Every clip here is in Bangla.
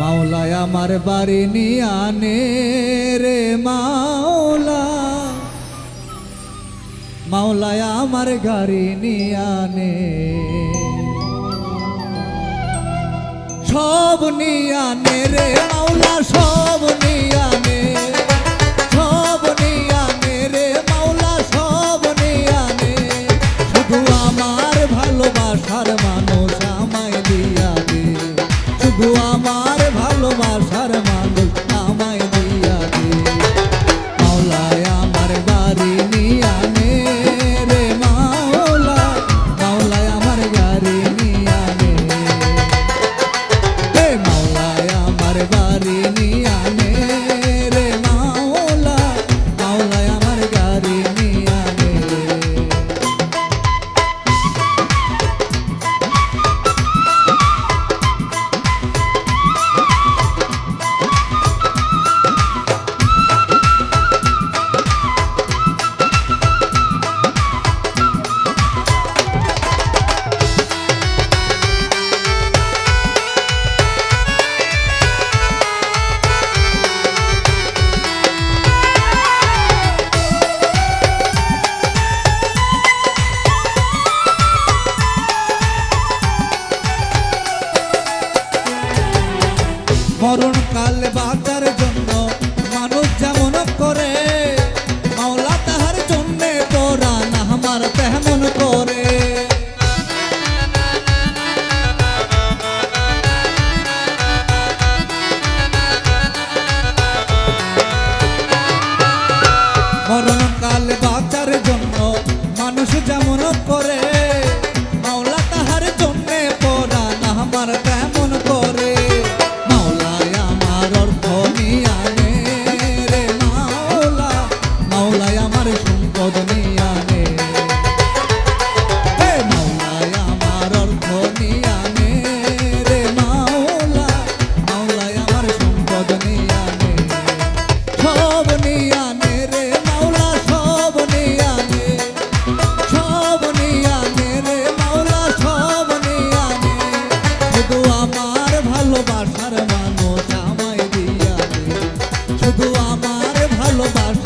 মাওলায় আমার বাড়ি নিয়ানে রে মাওলা। মাওলায় আমার গাড়ি নিয়ানে সব নিয়ানে রে মাওলা, সব মরণ কাল বাঁচার জন্য মানুষ যেমন করে, মাওলা তাহার জন্য তোরা না আমার তেমন করে। মরণ কাল বাঁচার জন্য মানুষ যেমন করে ভালোবাস।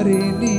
আমার গাড়ি নিয়া